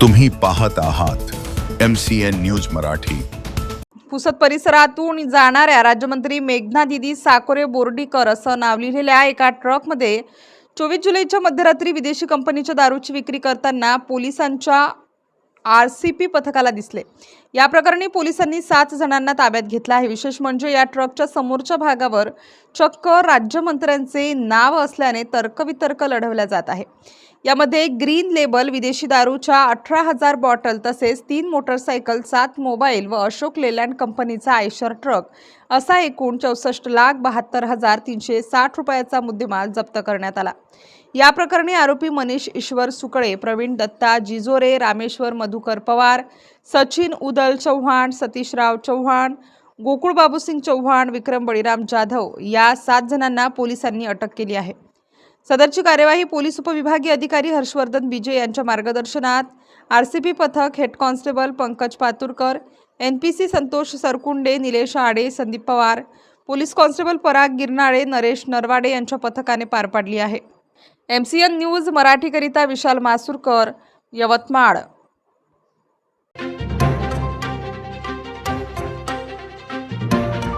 तुम्ही पाहत आहात M C N news Marathi. Pusad परिसरातून जाणाऱ्या राज्यमंत्री मेघना दिदी साकोरे बोर्डीकर असं नाव लिहिलेल्या एका ट्रकमध्ये चोवीस जुलैच्या मध्यरात्री विदेशी कंपनीच्या दारूची विक्री करताना पोलिसांच्या आर सी पी पथकाला दिसले. या प्रकरणी पोलिसांनी सात जणांना ताब्यात घेतलं आहे. विशेष म्हणजे या ट्रकच्या समोरच्या भागावर चक्क राज्यमंत्र्यांचे नाव असल्याने तर्कवितर्क लढवल्या जात आहे. यामध्ये ग्रीन लेबल विदेशी दारूच्या अठरा हजार बॉटल तसेच तीन मोटरसायकल सात मोबाईल व अशोक लेलँड कंपनीचा आयशर ट्रक असा एकूण चौसष्ट लाख बहात्तर हजार तीनशे साठ रुपयाचा मुद्देमाल जप्त करण्यात आला. या प्रकरणी आरोपी मनीष ईश्वर सुकळे प्रवीण दत्ता जिजोरे रामेश्वर मधुकर पवार सचिन उदल चव्हाण सतीशराव चव्हाण गोकुळ बाबूसिंग चव्हाण विक्रम बळीराम जाधव या सात जणांना पोलिसांनी अटक केली आहे. सदरची कार्यवाही पोलीस उपविभागीय अधिकारी हर्षवर्धन बिजे यांच्या मार्गदर्शनात आर सी पी पथक head constable Pankaj Paturkar N P C Santosh Sarkunde Nilesh Aade Sandeep Pawar police constable Parag Girnale Naresh Narwade यांच्या पथकाने पार पाडली आहे. एम सी एन न्यूज मराठीकरिता विशाल मासूरकर यवतमाळ.